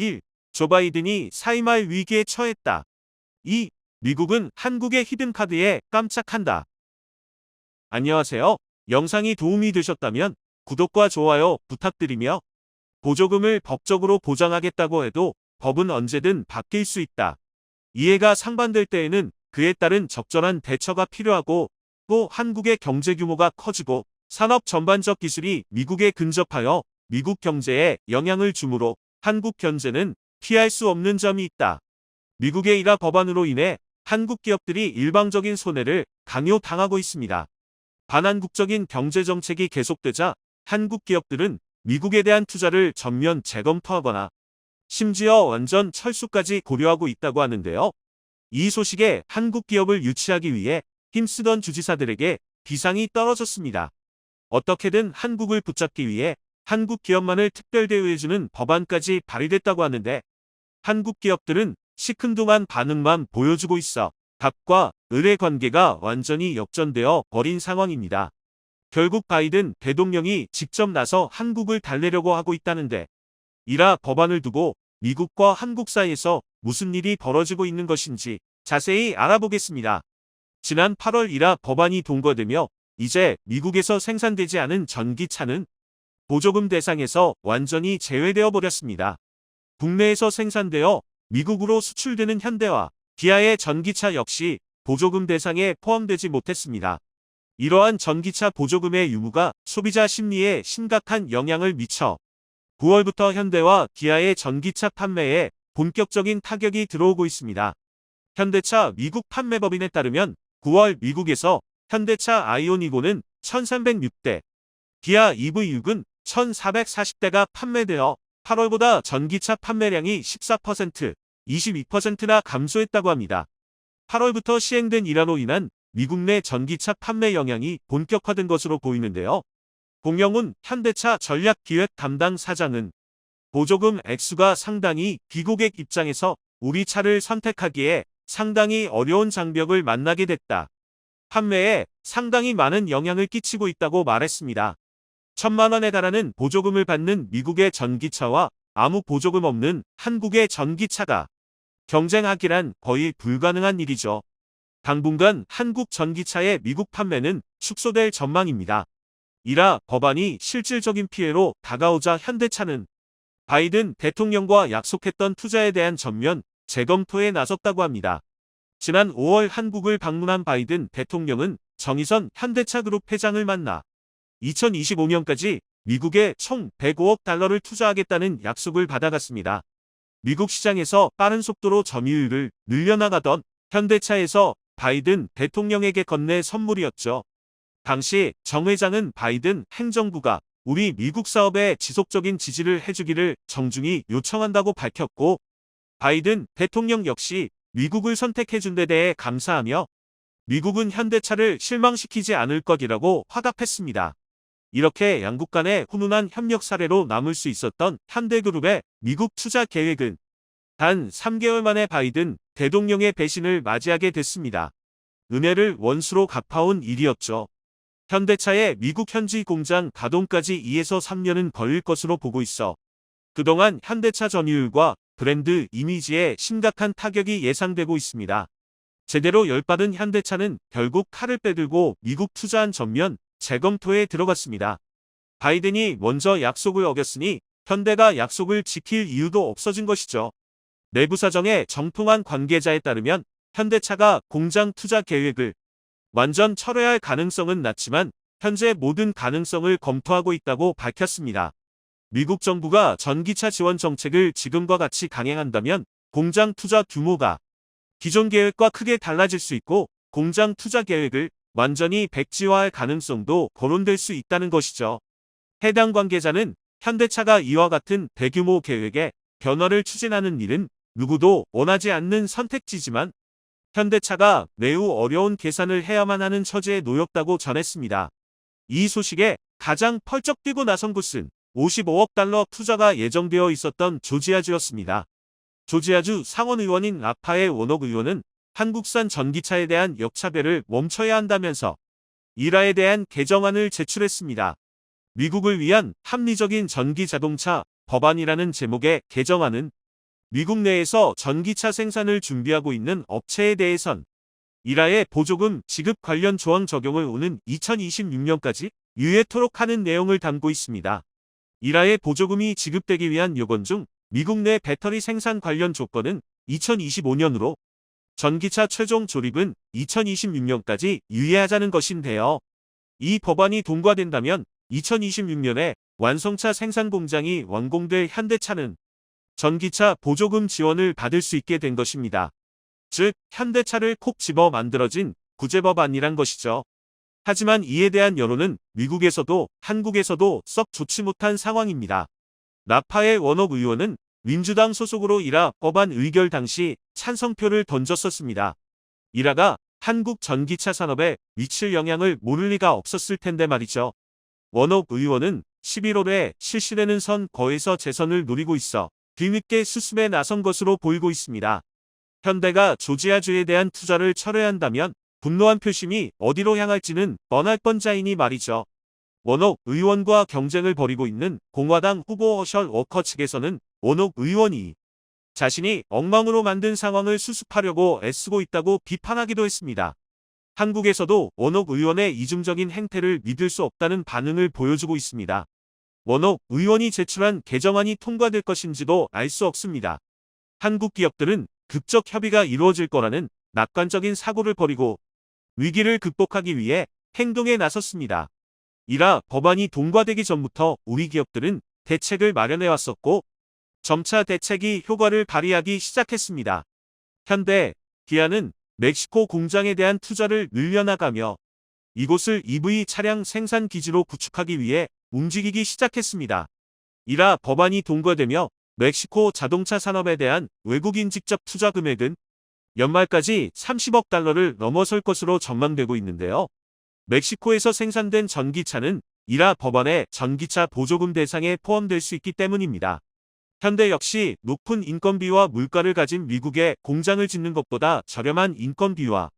1. 조 바이든이 사임할 위기에 처했다. 2. 미국은 한국의 히든카드에 깜짝한다. 안녕하세요. 영상이 도움이 되셨다면 구독과 좋아요 부탁드리며 보조금을 법적으로 보장하겠다고 해도 법은 언제든 바뀔 수 있다. 이해가 상반될 때에는 그에 따른 적절한 대처가 필요하고 또 한국의 경제 규모가 커지고 산업 전반적 기술이 미국에 근접하여 미국 경제에 영향을 주므로 한국 경제는 피할 수 없는 점이 있다. 미국의 일하 법안으로 인해 한국 기업들이 일방적인 손해를 강요당하고 있습니다. 반한국적인 경제정책이 계속되자 한국 기업들은 미국에 대한 투자를 전면 재검토하거나 심지어 완전 철수까지 고려하고 있다고 하는데요. 이 소식에 한국 기업을 유치하기 위해 힘쓰던 주지사들에게 비상이 떨어졌습니다. 어떻게든 한국을 붙잡기 위해 한국 기업만을 특별 대우해주는 법안까지 발의됐다고 하는데 한국 기업들은 시큰둥한 반응만 보여주고 있어 답과 을의 관계가 완전히 역전되어 버린 상황입니다. 결국 바이든 대통령이 직접 나서 한국을 달래려고 하고 있다는데 이라 법안을 두고 미국과 한국 사이에서 무슨 일이 벌어지고 있는 것인지 자세히 알아보겠습니다. 지난 8월 이라 법안이 통과되며 이제 미국에서 생산되지 않은 전기차는 보조금 대상에서 완전히 제외되어 버렸습니다. 국내에서 생산되어 미국으로 수출되는 현대와 기아의 전기차 역시 보조금 대상에 포함되지 못했습니다. 이러한 전기차 보조금의 유무가 소비자 심리에 심각한 영향을 미쳐 9월부터 현대와 기아의 전기차 판매에 본격적인 타격이 들어오고 있습니다. 현대차 미국 판매법인에 따르면 9월 미국에서 현대차 아이오니고는 1306대, 기아 EV6은 1440대가 판매되어 8월보다 전기차 판매량이 14%, 22%나 감소했다고 합니다. 8월부터 시행된 이란로 인한 미국 내 전기차 판매 영향이 본격화된 것으로 보이는데요. 공영훈 현대차 전략기획 담당 사장은 보조금 액수가 상당히 비고객 입장에서 우리 차를 선택하기에 상당히 어려운 장벽을 만나게 됐다. 판매에 상당히 많은 영향을 끼치고 있다고 말했습니다. 천만 원에 달하는 보조금을 받는 미국의 전기차와 아무 보조금 없는 한국의 전기차가 경쟁하기란 거의 불가능한 일이죠. 당분간 한국 전기차의 미국 판매는 축소될 전망입니다. 이라 법안이 실질적인 피해로 다가오자 현대차는 바이든 대통령과 약속했던 투자에 대한 전면 재검토에 나섰다고 합니다. 지난 5월 한국을 방문한 바이든 대통령은 정의선 현대차 그룹 회장을 만나 2025년까지 미국에 총 105억 달러를 투자하겠다는 약속을 받아갔습니다. 미국 시장에서 빠른 속도로 점유율을 늘려나가던 현대차에서 바이든 대통령에게 건네 선물이었죠. 당시 정 회장은 바이든 행정부가 우리 미국 사업에 지속적인 지지를 해주기를 정중히 요청한다고 밝혔고 바이든 대통령 역시 미국을 선택해준 데 대해 감사하며 미국은 현대차를 실망시키지 않을 것이라고 화답했습니다. 이렇게 양국 간의 훈훈한 협력 사례로 남을 수 있었던 현대그룹의 미국 투자 계획은 단 3개월 만에 바이든 대통령의 배신을 맞이하게 됐습니다. 은혜를 원수로 갚아온 일이었죠. 현대차의 미국 현지 공장 가동까지 2에서 3년은 걸릴 것으로 보고 있어 그동안 현대차 점유율과 브랜드 이미지에 심각한 타격이 예상되고 있습니다. 제대로 열받은 현대차는 결국 칼을 빼들고 미국 투자한 전면 재검토에 들어갔습니다. 바이든이 먼저 약속을 어겼으니 현대가 약속을 지킬 이유도 없어진 것이죠. 내부 사정에 정통한 관계자에 따르면 현대차가 공장 투자 계획을 완전 철회할 가능성은 낮지만 현재 모든 가능성을 검토하고 있다고 밝혔습니다. 미국 정부가 전기차 지원 정책을 지금과 같이 강행한다면 공장 투자 규모가 기존 계획과 크게 달라질 수 있고 공장 투자 계획을 완전히 백지화할 가능성도 거론될 수 있다는 것이죠. 해당 관계자는 현대차가 이와 같은 대규모 계획에 변화를 추진하는 일은 누구도 원하지 않는 선택지지만 현대차가 매우 어려운 계산을 해야만 하는 처지에 놓였다고 전했습니다. 이 소식에 가장 펄쩍 뛰고 나선 곳은 55억 달러 투자가 예정되어 있었던 조지아주였습니다. 조지아주 상원의원인 라파의 원옥 의원은 한국산 전기차에 대한 역차별을 멈춰야 한다면서 이라에 대한 개정안을 제출했습니다. 미국을 위한 합리적인 전기 자동차 법안이라는 제목의 개정안은 미국 내에서 전기차 생산을 준비하고 있는 업체에 대해선 이라의 보조금 지급 관련 조항 적용을 오는 2026년까지 유예토록 하는 내용을 담고 있습니다. 이라의 보조금이 지급되기 위한 요건 중 미국 내 배터리 생산 관련 조건은 2025년으로 전기차 최종 조립은 2026년까지 유예하자는 것인데요. 이 법안이 통과된다면 2026년에 완성차 생산 공장이 완공될 현대차는 전기차 보조금 지원을 받을 수 있게 된 것입니다. 즉, 현대차를 콕 집어 만들어진 구제법안이란 것이죠. 하지만 이에 대한 여론은 미국에서도 한국에서도 썩 좋지 못한 상황입니다. 나파의 원업 의원은 민주당 소속으로 이라 법안 의결 당시 찬성표를 던졌었습니다. 이라가 한국 전기차 산업에 미칠 영향을 모를 리가 없었을 텐데 말이죠. 원업 의원은 11월에 실시되는 선거에서 재선을 노리고 있어 뒤늦게 수습에 나선 것으로 보이고 있습니다. 현대가 조지아주에 대한 투자를 철회한다면 분노한 표심이 어디로 향할지는 뻔할 뻔자이니 말이죠. 원옥 의원과 경쟁을 벌이고 있는 공화당 후보 허셜 워커 측에서는 원옥 의원이 자신이 엉망으로 만든 상황을 수습하려고 애쓰고 있다고 비판하기도 했습니다. 한국에서도 원옥 의원의 이중적인 행태를 믿을 수 없다는 반응을 보여주고 있습니다. 원옥 의원이 제출한 개정안이 통과될 것인지도 알 수 없습니다. 한국 기업들은 극적 협의가 이루어질 거라는 낙관적인 사고를 버리고 위기를 극복하기 위해 행동에 나섰습니다. 이라 법안이 통과되기 전부터 우리 기업들은 대책을 마련해 왔었고 점차 대책이 효과를 발휘하기 시작했습니다. 현대, 기아는 멕시코 공장에 대한 투자를 늘려나가며 이곳을 EV 차량 생산 기지로 구축하기 위해 움직이기 시작했습니다. 이라 법안이 통과되며 멕시코 자동차 산업에 대한 외국인 직접 투자 금액은 연말까지 30억 달러를 넘어설 것으로 전망되고 있는데요. 멕시코에서 생산된 전기차는 이라 법안의 전기차 보조금 대상에 포함될 수 있기 때문입니다. 현대 역시 높은 인건비와 물가를 가진 미국에 공장을 짓는 것보다 저렴한 인건비와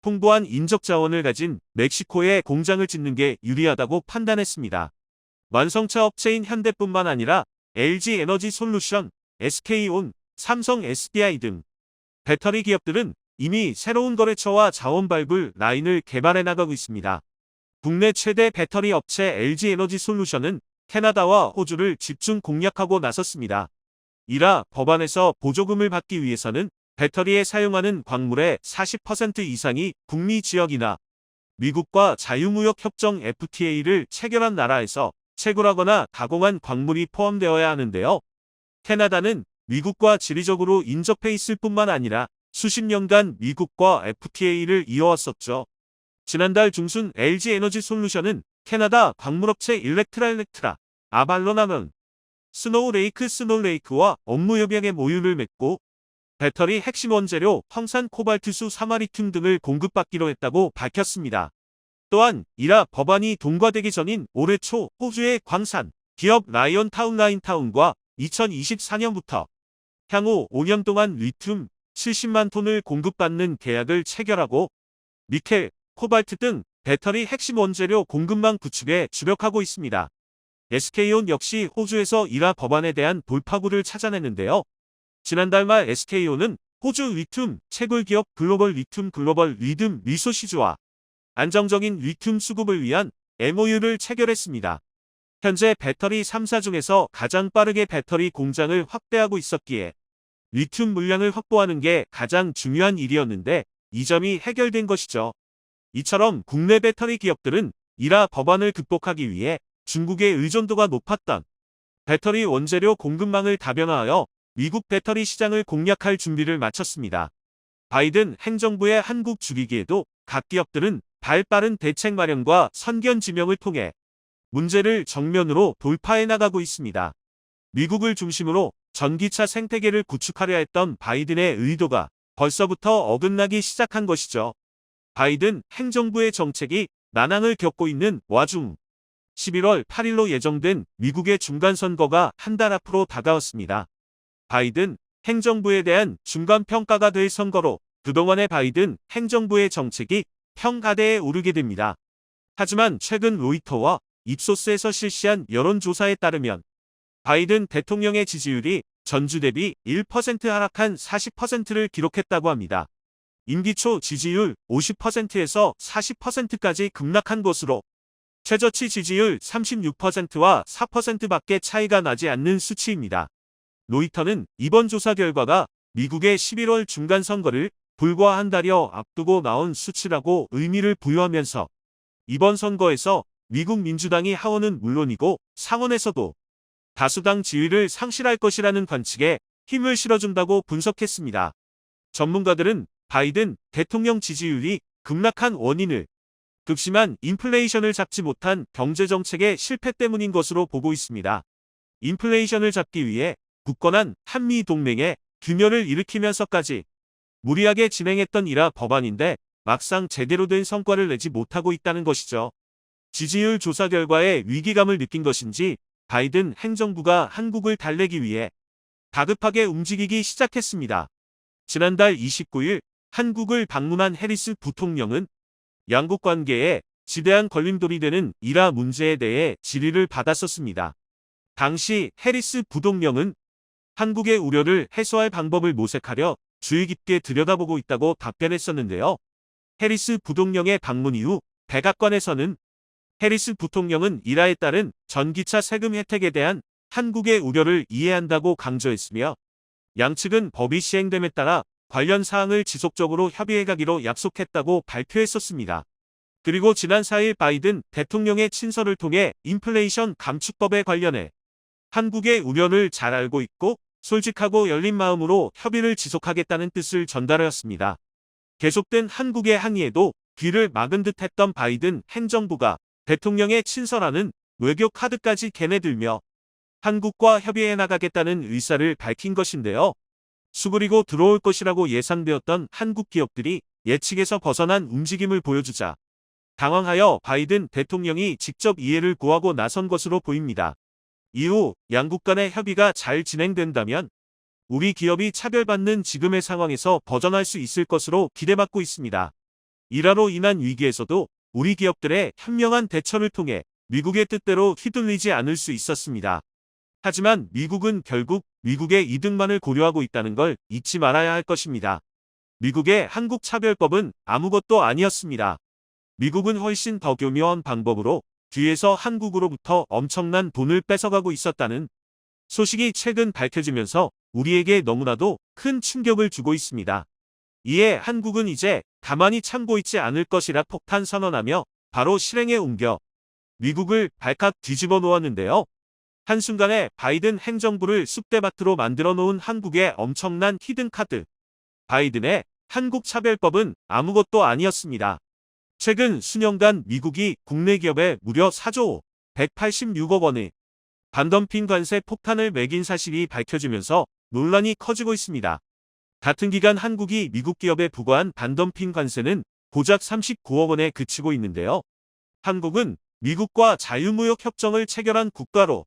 풍부한 인적 자원을 가진 멕시코에 공장을 짓는 게 유리하다고 판단했습니다. 완성차 업체인 현대뿐만 아니라 LG 에너지 솔루션, SK온, 삼성 SDI 등 배터리 기업들은 이미 새로운 거래처와 자원 발굴 라인을 개발해 나가고 있습니다. 국내 최대 배터리 업체 LG 에너지 솔루션은 캐나다와 호주를 집중 공략하고 나섰습니다. 이라 법안에서 보조금을 받기 위해서는 배터리에 사용하는 광물의 40% 이상이 북미 지역이나 미국과 자유무역 협정 FTA를 체결한 나라에서 채굴하거나 가공한 광물이 포함되어야 하는데요. 캐나다는 미국과 지리적으로 인접해 있을 뿐만 아니라 수십 년간 미국과 FTA를 이어왔었죠. 지난달 중순 LG 에너지 솔루션은 캐나다 광물업체 일렉트라 일렉트라, 아발로나는 스노우레이크 스노우레이크와 업무 협약의 모유를 맺고 배터리 핵심 원재료 황산 코발트수 사마리튬 등을 공급받기로 했다고 밝혔습니다. 또한 이라 법안이 통과되기 전인 올해 초 호주의 광산 기업 라이언 타운 라인타운과 2024년부터 향후 5년 동안 리튬 70만 톤을 공급받는 계약을 체결하고 니켈, 코발트 등 배터리 핵심 원재료 공급망 구축에 주력하고 있습니다. SK온 역시 호주에서 이라 법안에 대한 돌파구를 찾아냈는데요. 지난달 말 SK온은 호주 리튬 채굴 기업 글로벌 리튬 글로벌 리듬 리소시즈와 안정적인 리튬 수급을 위한 MOU를 체결했습니다. 현재 배터리 3사 중에서 가장 빠르게 배터리 공장을 확대하고 있었기에 리튬 물량을 확보하는 게 가장 중요한 일이었는데 이 점이 해결된 것이죠. 이처럼 국내 배터리 기업들은 이라 법안을 극복하기 위해 중국의 의존도가 높았던 배터리 원재료 공급망을 다변화하여 미국 배터리 시장을 공략할 준비를 마쳤습니다. 바이든 행정부의 한국 주기기에도 각 기업들은 발빠른 대책 마련과 선견 지명을 통해 문제를 정면으로 돌파해 나가고 있습니다. 미국을 중심으로 전기차 생태계를 구축하려 했던 바이든의 의도가 벌써부터 어긋나기 시작한 것이죠. 바이든 행정부의 정책이 난항을 겪고 있는 와중 11월 8일로 예정된 미국의 중간선거가 한 달 앞으로 다가왔습니다. 바이든 행정부에 대한 중간평가가 될 선거로 그동안의 바이든 행정부의 정책이 평가대에 오르게 됩니다. 하지만 최근 로이터와 입소스에서 실시한 여론조사에 따르면 바이든 대통령의 지지율이 전주 대비 1% 하락한 40%를 기록했다고 합니다. 임기 초 지지율 50%에서 40%까지 급락한 것으로 최저치 지지율 36%와 4%밖에 차이가 나지 않는 수치입니다. 로이터는 이번 조사 결과가 미국의 11월 중간 선거를 불과 한 달여 앞두고 나온 수치라고 의미를 부여하면서 이번 선거에서 미국 민주당이 하원은 물론이고 상원에서도 다수당 지위를 상실할 것이라는 관측에 힘을 실어준다고 분석했습니다. 전문가들은 바이든 대통령 지지율이 급락한 원인을 극심한 인플레이션을 잡지 못한 경제정책의 실패 때문인 것으로 보고 있습니다. 인플레이션을 잡기 위해 굳건한 한미 동맹에 균열을 일으키면서까지 무리하게 진행했던 이라 법안인데 막상 제대로 된 성과를 내지 못하고 있다는 것이죠. 지지율 조사 결과에 위기감을 느낀 것인지 바이든 행정부가 한국을 달래기 위해 다급하게 움직이기 시작했습니다. 지난달 29일 한국을 방문한 해리스 부통령은 양국 관계에 지대한 걸림돌이 되는 이라 문제에 대해 질의를 받았었습니다. 당시 해리스 부통령은 한국의 우려를 해소할 방법을 모색하려 주의 깊게 들여다보고 있다고 답변했었는데요. 해리스 부통령의 방문 이후 백악관에서는 해리스 부통령은 이라에 따른 전기차 세금 혜택에 대한 한국의 우려를 이해한다고 강조했으며 양측은 법이 시행됨에 따라 관련 사항을 지속적으로 협의해가기로 약속했다고 발표했었습니다. 그리고 지난 4일 바이든 대통령의 친서를 통해 인플레이션 감축법에 관련해 한국의 우려를 잘 알고 있고 솔직하고 열린 마음으로 협의를 지속하겠다는 뜻을 전달하였습니다. 계속된 한국의 항의에도 귀를 막은 듯 했던 바이든 행정부가 대통령의 친서라는 외교 카드까지 개내들며 한국과 협의해 나가겠다는 의사를 밝힌 것인데요. 수그리고 들어올 것이라고 예상되었던 한국 기업들이 예측에서 벗어난 움직임을 보여주자 당황하여 바이든 대통령이 직접 이해를 구하고 나선 것으로 보입니다. 이후 양국 간의 협의가 잘 진행된다면 우리 기업이 차별받는 지금의 상황에서 벗어날 수 있을 것으로 기대받고 있습니다. 이라로 인한 위기에서도 우리 기업들의 현명한 대처를 통해 미국의 뜻대로 휘둘리지 않을 수 있었습니다. 하지만 미국은 결국 미국의 이득만을 고려하고 있다는 걸 잊지 말아야 할 것입니다. 미국의 한국 차별법은 아무것도 아니었습니다. 미국은 훨씬 더 교묘한 방법으로 뒤에서 한국으로부터 엄청난 돈을 뺏어가고 있었다는 소식이 최근 밝혀지면서 우리에게 너무나도 큰 충격을 주고 있습니다. 이에 한국은 이제 가만히 참고 있지 않을 것이라 폭탄 선언하며 바로 실행에 옮겨 미국을 발칵 뒤집어 놓았는데요. 한순간에 바이든 행정부를 쑥대밭으로 만들어 놓은 한국의 엄청난 히든카드. 바이든의 한국차별법은 아무것도 아니었습니다. 최근 수년간 미국이 국내 기업에 무려 4조 186억 원의 반덤핑 관세 폭탄을 매긴 사실이 밝혀지면서 논란이 커지고 있습니다. 같은 기간 한국이 미국 기업에 부과한 반덤핑 관세는 고작 39억 원에 그치고 있는데요. 한국은 미국과 자유무역 협정을 체결한 국가로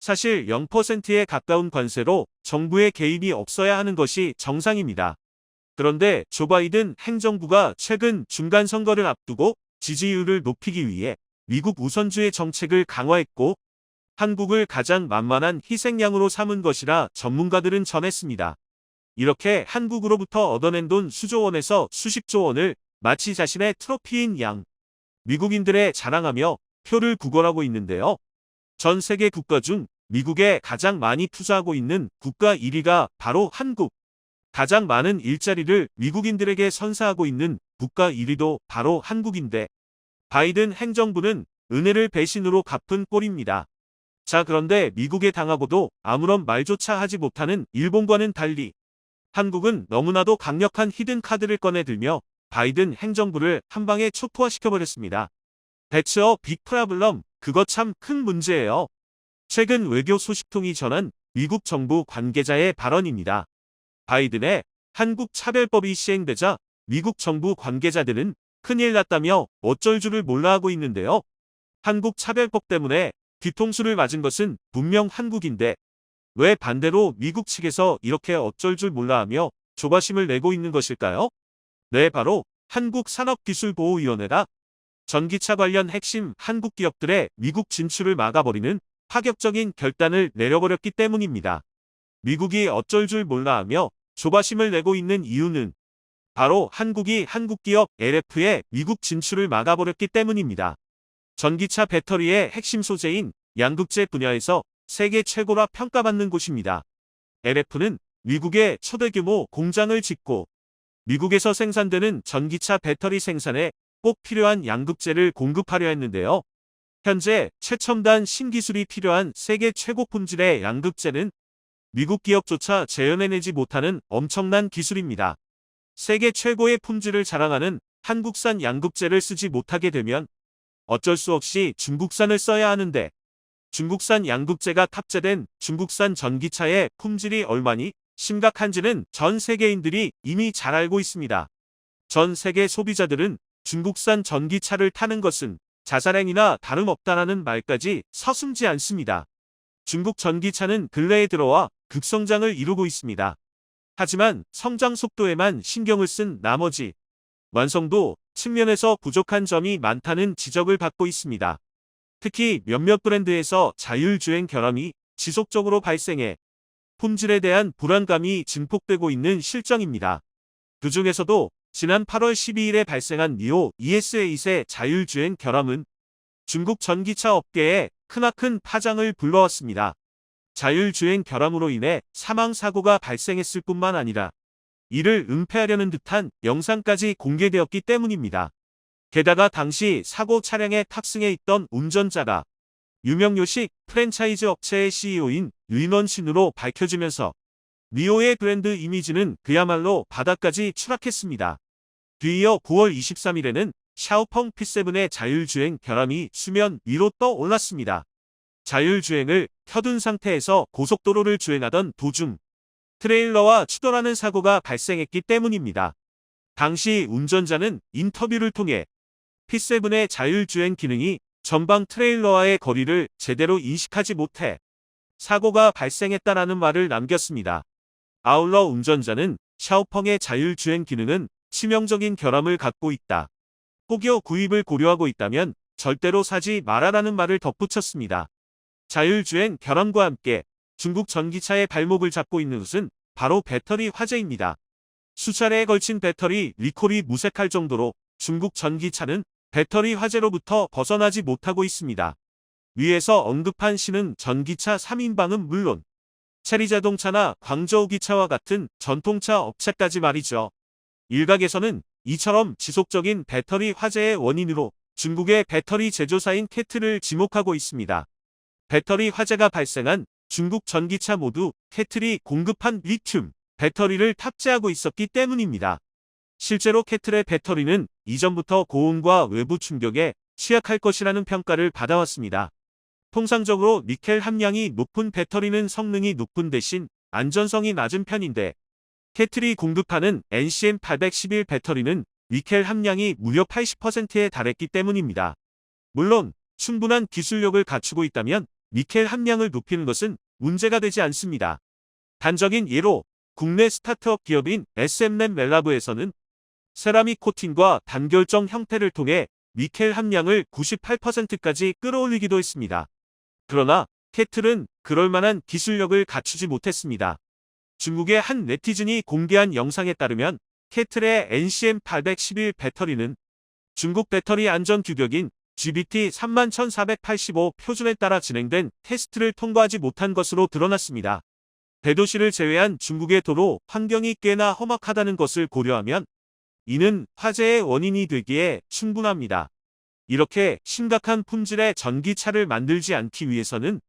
사실 0%에 가까운 관세로 정부의 개입이 없어야 하는 것이 정상입니다. 그런데 조 바이든 행정부가 최근 중간 선거를 앞두고 지지율을 높이기 위해 미국 우선주의 정책을 강화했고 한국을 가장 만만한 희생양으로 삼은 것이라 전문가들은 전했습니다. 이렇게 한국으로부터 얻어낸 돈 수조 원에서 수십조 원을 마치 자신의 트로피인 양 미국인들의 자랑하며 표를 구걸하고 있는데요. 전 세계 국가 중 미국에 가장 많이 투자하고 있는 국가 1위가 바로 한국. 가장 많은 일자리를 미국인들에게 선사하고 있는 국가 1위도 바로 한국인데 바이든 행정부는 은혜를 배신으로 갚은 꼴입니다. 자 그런데 미국에 당하고도 아무런 말조차 하지 못하는 일본과는 달리 한국은 너무나도 강력한 히든 카드를 꺼내들며 바이든 행정부를 한방에 초토화시켜버렸습니다. 대처 빅 프라블럼 그거 참 큰 문제예요. 최근 외교 소식통이 전한 미국 정부 관계자의 발언입니다. 바이든의 한국 차별법이 시행되자 미국 정부 관계자들은 큰일 났다며 어쩔 줄을 몰라 하고 있는데요. 한국 차별법 때문에 뒤통수를 맞은 것은 분명 한국인데 왜 반대로 미국 측에서 이렇게 어쩔 줄 몰라 하며 조바심을 내고 있는 것일까요? 네, 바로 한국산업기술보호위원회가 전기차 관련 핵심 한국 기업들의 미국 진출을 막아버리는 파격적인 결단을 내려버렸기 때문입니다. 미국이 어쩔 줄 몰라 하며 조바심을 내고 있는 이유는 바로 한국이 한국 기업 LF의 미국 진출을 막아버렸기 때문입니다. 전기차 배터리의 핵심 소재인 양극재 분야에서 세계 최고라 평가받는 곳입니다. LF는 미국에 초대 규모 공장을 짓고 미국에서 생산되는 전기차 배터리 생산에 꼭 필요한 양극재를 공급하려 했는데요. 현재 최첨단 신기술이 필요한 세계 최고 품질의 양극재는 미국 기업조차 재현해내지 못하는 엄청난 기술입니다. 세계 최고의 품질을 자랑하는 한국산 양극재를 쓰지 못하게 되면 어쩔 수 없이 중국산을 써야 하는데 중국산 양극재가 탑재된 중국산 전기차의 품질이 얼마니 심각한지는 전 세계인들이 이미 잘 알고 있습니다. 전 세계 소비자들은 중국산 전기차를 타는 것은 자살행위나 다름없다라는 말까지 서슴지 않습니다. 중국 전기차는 근래에 들어와 급성장을 이루고 있습니다. 하지만 성장 속도에만 신경을 쓴 나머지 완성도 측면에서 부족한 점이 많다는 지적을 받고 있습니다. 특히 몇몇 브랜드에서 자율주행 결함이 지속적으로 발생해 품질에 대한 불안감이 증폭되고 있는 실정입니다. 그 중에서도 지난 8월 12일에 발생한 니오 ES8의 자율주행 결함은 중국 전기차 업계에 크나큰 파장을 불러왔습니다. 자율주행 결함으로 인해 사망사고가 발생했을 뿐만 아니라 이를 은폐하려는 듯한 영상까지 공개되었기 때문입니다. 게다가 당시 사고 차량에 탑승해 있던 운전자가 유명 요식 프랜차이즈 업체의 CEO인 윤원 신으로 밝혀지면서 리오의 브랜드 이미지는 그야말로 바닥까지 추락했습니다. 뒤이어 9월 23일에는 샤오펑 P7의 자율주행 결함이 수면 위로 떠올랐습니다. 자율주행을 켜둔 상태에서 고속도로를 주행하던 도중 트레일러와 추돌하는 사고가 발생했기 때문입니다. 당시 운전자는 인터뷰를 통해 P7의 자율주행 기능이 전방 트레일러와의 거리를 제대로 인식하지 못해 사고가 발생했다라는 말을 남겼습니다. 아울러 운전자는 샤오펑의 자율주행 기능은 치명적인 결함을 갖고 있다. 혹여 구입을 고려하고 있다면 절대로 사지 말아라는 말을 덧붙였습니다. 자율주행 결함과 함께 중국 전기차의 발목을 잡고 있는 것은 바로 배터리 화재입니다. 수차례에 걸친 배터리 리콜이 무색할 정도로 중국 전기차는 배터리 화재로부터 벗어나지 못하고 있습니다. 위에서 언급한 시는 전기차 3인방은 물론 체리자동차나 광저우기차와 같은 전통차 업체까지 말이죠. 일각에서는 이처럼 지속적인 배터리 화재의 원인으로 중국의 배터리 제조사인 캐트를 지목하고 있습니다. 배터리 화재가 발생한 중국 전기차 모두 캐틀이 공급한 리튬 배터리를 탑재하고 있었기 때문입니다. 실제로 캐틀의 배터리는 이전부터 고온과 외부 충격에 취약할 것이라는 평가를 받아왔습니다. 통상적으로 니켈 함량이 높은 배터리는 성능이 높은 대신 안전성이 낮은 편인데 캐틀이 공급하는 NCM811 배터리는 니켈 함량이 무려 80%에 달했기 때문입니다. 물론 충분한 기술력을 갖추고 있다면 니켈 함량을 높이는 것은 문제가 되지 않습니다. 단적인 예로 국내 스타트업 기업인 SM램 멜라브에서는 세라믹 코팅과 단결정 형태를 통해 니켈 함량을 98%까지 끌어올리기도 했습니다. 그러나 캐틀은 그럴 만한 기술력을 갖추지 못했습니다. 중국의 한 네티즌이 공개한 영상에 따르면 캐틀의 NCM811 배터리는 중국 배터리 안전 규격인 GBT 31,485 표준에 따라 진행된 테스트를 통과하지 못한 것으로 드러났습니다. 대도시를 제외한 중국의 도로 환경이 꽤나 험악하다는 것을 고려하면 이는 화재의 원인이 되기에 충분합니다. 이렇게 심각한 품질의 전기차를 만들지 않기 위해서는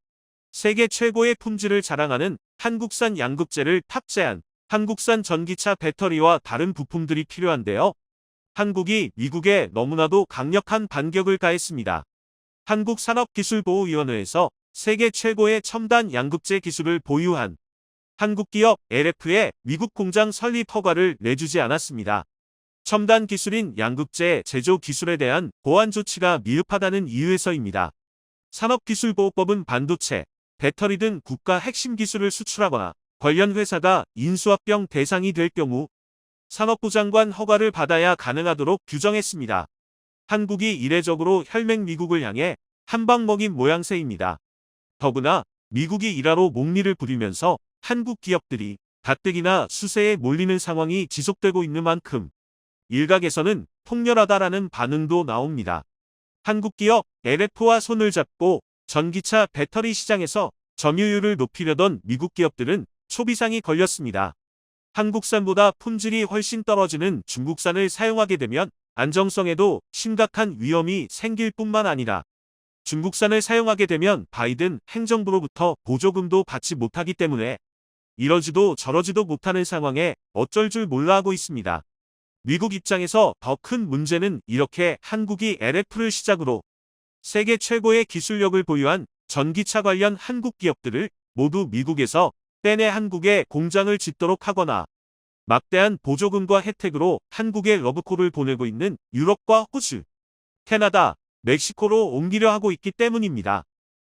세계 최고의 품질을 자랑하는 한국산 양극재를 탑재한 한국산 전기차 배터리와 다른 부품들이 필요한데요. 한국이 미국에 너무나도 강력한 반격을 가했습니다. 한국산업기술보호위원회에서 세계 최고의 첨단 양극재 기술을 보유한 한국 기업 LF의 미국 공장 설립 허가를 내주지 않았습니다. 첨단 기술인 양극재 제조 기술에 대한 보안 조치가 미흡하다는 이유에서입니다. 산업기술보호법은 반도체, 배터리 등 국가 핵심 기술을 수출하거나 관련 회사가 인수합병 대상이 될 경우 산업부 장관 허가를 받아야 가능하도록 규정했습니다. 한국이 이례적으로 혈맹 미국을 향해 한방 먹인 모양새입니다. 더구나 미국이 일하로 목리를 부리면서 한국 기업들이 가뜩이나 수세에 몰리는 상황이 지속되고 있는 만큼 일각에서는 통렬하다라는 반응도 나옵니다. 한국 기업 LF와 손을 잡고 전기차 배터리 시장에서 점유율을 높이려던 미국 기업들은 초비상이 걸렸습니다. 한국산보다 품질이 훨씬 떨어지는 중국산을 사용하게 되면 안정성에도 심각한 위험이 생길 뿐만 아니라 중국산을 사용하게 되면 바이든 행정부로부터 보조금도 받지 못하기 때문에 이러지도 저러지도 못하는 상황에 어쩔 줄 몰라 하고 있습니다. 미국 입장에서 더 큰 문제는 이렇게 한국이 LF를 시작으로 세계 최고의 기술력을 보유한 전기차 관련 한국 기업들을 모두 미국에서 떼내 한국에 공장을 짓도록 하거나 막대한 보조금과 혜택으로 한국에 러브콜을 보내고 있는 유럽과 호주, 캐나다, 멕시코로 옮기려 하고 있기 때문입니다.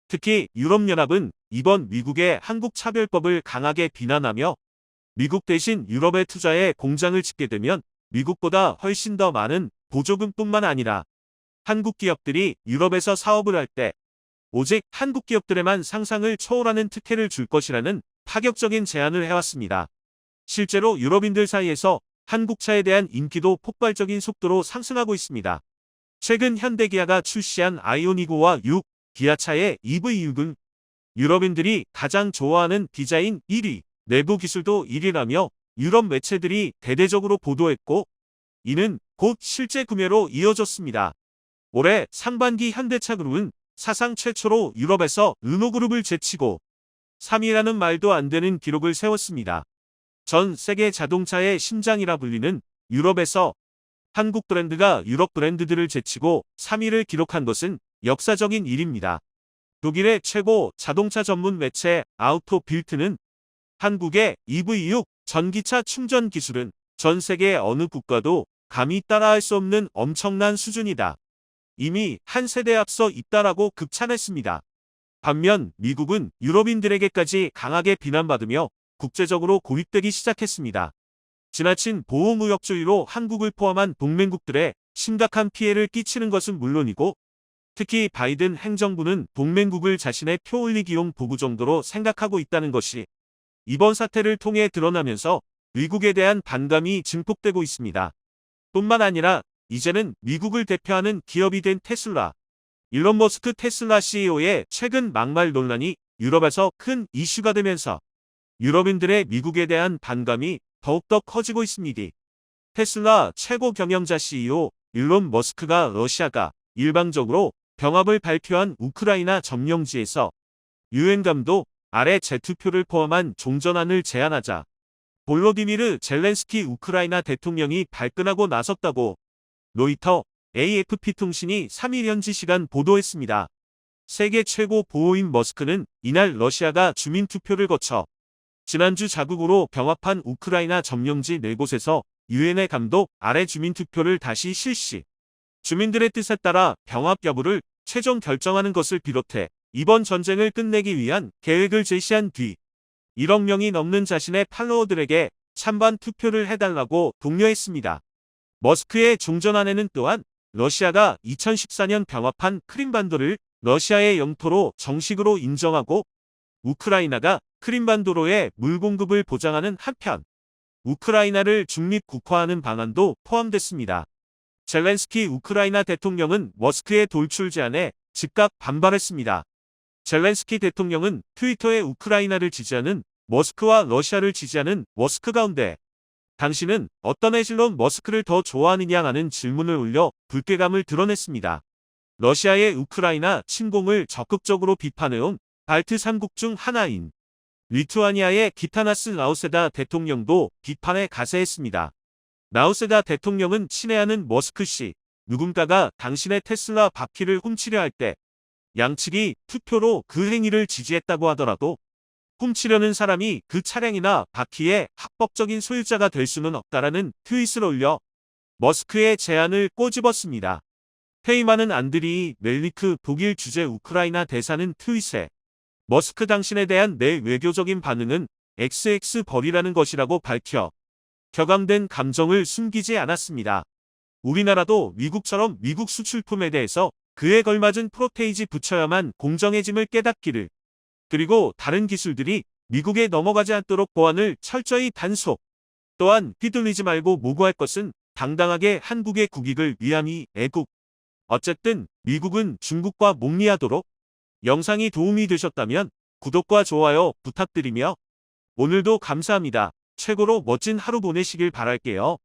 특히 유럽연합은 이번 미국의 한국 차별법을 강하게 비난하며 미국 대신 유럽에 투자해 공장을 짓게 되면 미국보다 훨씬 더 많은 보조금뿐만 아니라 한국 기업들이 유럽에서 사업을 할 때 오직 한국 기업들에만 상상을 초월하는 특혜를 줄 것이라는 파격적인 제안을 해왔습니다. 실제로 유럽인들 사이에서 한국차에 대한 인기도 폭발적인 속도로 상승하고 있습니다. 최근 현대기아가 출시한 아이오니고와 6, 기아차의 EV6은 유럽인들이 가장 좋아하는 디자인 1위, 내부 기술도 1위라며 유럽 매체들이 대대적으로 보도했고 이는 곧 실제 구매로 이어졌습니다. 올해 상반기 현대차 그룹은 사상 최초로 유럽에서 르노그룹을 제치고 3위라는 말도 안 되는 기록을 세웠습니다. 전 세계 자동차의 심장이라 불리는 유럽에서 한국 브랜드가 유럽 브랜드들을 제치고 3위를 기록한 것은 역사적인 일입니다. 독일의 최고 자동차 전문 매체 아우토 빌트는 한국의 EV6 전기차 충전 기술은 전 세계 어느 국가도 감히 따라할 수 없는 엄청난 수준이다. 이미 한 세대 앞서 있다라고 극찬했습니다. 반면 미국은 유럽인들에게까지 강하게 비난받으며 국제적으로 고립되기 시작했습니다. 지나친 보호무역주의로 한국을 포함한 동맹국들에 심각한 피해를 끼치는 것은 물론이고 특히 바이든 행정부는 동맹국을 자신의 표 올리기용 도구 정도로 생각하고 있다는 것이 이번 사태를 통해 드러나면서 미국에 대한 반감이 증폭되고 있습니다. 뿐만 아니라 이제는 미국을 대표하는 기업이 된 테슬라, 일론 머스크 테슬라 CEO의 최근 막말 논란이 유럽에서 큰 이슈가 되면서 유럽인들의 미국에 대한 반감이 더욱더 커지고 있습니다. 테슬라 최고 경영자 CEO 일론 머스크가 러시아가 일방적으로 병합을 발표한 우크라이나 점령지에서 유엔 감독 아래 재투표를 포함한 종전안을 제안하자 볼로디미르 젤렌스키 우크라이나 대통령이 발끈하고 나섰다고 로이터 AFP 통신이 3일 현지 시간 보도했습니다. 세계 최고 보호인 머스크는 이날 러시아가 주민투표를 거쳐 지난주 자국으로 병합한 우크라이나 점령지 4곳에서 유엔의 감독 아래 주민투표를 다시 실시. 주민들의 뜻에 따라 병합 여부를 최종 결정하는 것을 비롯해 이번 전쟁을 끝내기 위한 계획을 제시한 뒤 1억 명이 넘는 자신의 팔로워들에게 찬반 투표를 해달라고 독려했습니다. 머스크의 종전안에는 또한 러시아가 2014년 병합한 크림반도를 러시아의 영토로 정식으로 인정하고 우크라이나가 크림반도로의 물 공급을 보장하는 한편 우크라이나를 중립 국화하는 방안도 포함됐습니다. 젤렌스키 우크라이나 대통령은 머스크의 돌출 제안에 즉각 반발했습니다. 젤렌스키 대통령은 트위터에 우크라이나를 지지하는 머스크와 러시아를 지지하는 머스크 가운데 당신은 어떤 에질론 머스크를 더 좋아하느냐 하는 질문을 올려 불쾌감을 드러냈습니다. 러시아의 우크라이나 침공을 적극적으로 비판해온 발트 3국 중 하나인 리투아니아의 기타나스 라우세다 대통령도 비판에 가세했습니다. 라우세다 대통령은 친애하는 머스크 씨, 누군가가 당신의 테슬라 바퀴를 훔치려 할 때 양측이 투표로 그 행위를 지지했다고 하더라도 훔치려는 사람이 그 차량이나 바퀴의 합법적인 소유자가 될 수는 없다라는 트윗을 올려 머스크의 제안을 꼬집었습니다. 페이마는 안드리이 멜리크 독일 주재 우크라이나 대사는 트윗에 머스크 당신에 대한 내 외교적인 반응은 XX 벌이라는 것이라고 밝혀 격앙된 감정을 숨기지 않았습니다. 우리나라도 미국처럼 미국 수출품에 대해서 그에 걸맞은 프로테이지 붙여야만 공정해짐을 깨닫기를 그리고 다른 기술들이 미국에 넘어가지 않도록 보안을 철저히 단속. 또한 휘둘리지 말고 모구할 것은 당당하게 한국의 국익을 위함이 애국. 어쨌든 미국은 중국과 목리하도록 영상이 도움이 되셨다면 구독과 좋아요 부탁드리며 오늘도 감사합니다. 최고로 멋진 하루 보내시길 바랄게요.